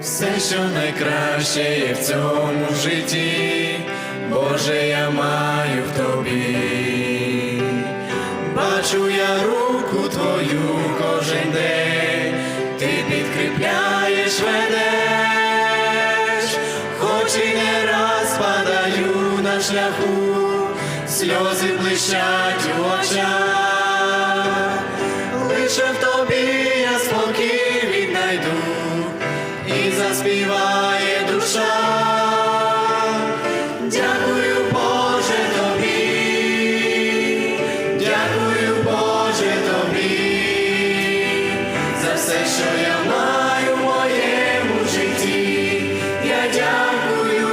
все, що найкраще є в цьому житті, Боже, я маю в тобі. Бачу я руку твою кожен день, ти підкріпляєш, ведеш, хоч і не раз падаю на шляху, сльози блищать у очах, заспіває душа. Дякую, Боже, тобі, дякую, Боже, тобі, за все, що я маю в моєму житті. Я дякую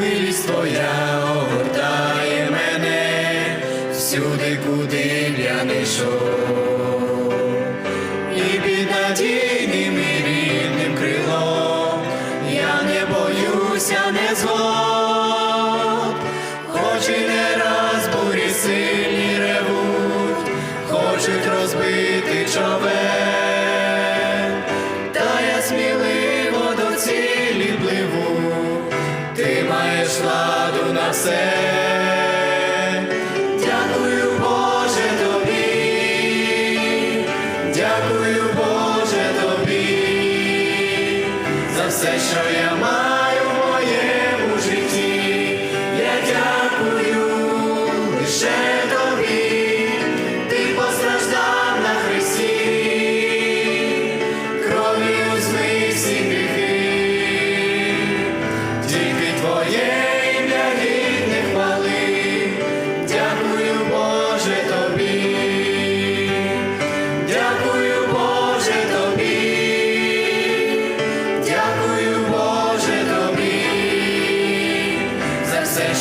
Милість твоя огортає мене. Всюди, куди я не йшов. І під надійним і крилом я не боюся, не згод, хоч і не раз бурі сильні ревуть, хочуть розбити човен, ти маєш владу на все.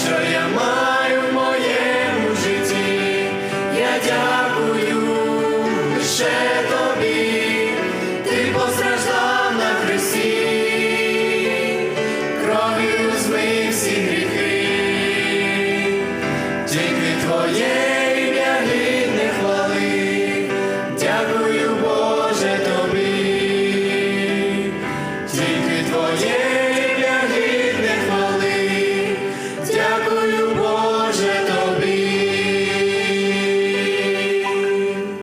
що я маю в моєму житті, я дякую лише тобі, ти постраждав на хресті, кров'ю змив всі гріхи, тільки твоє.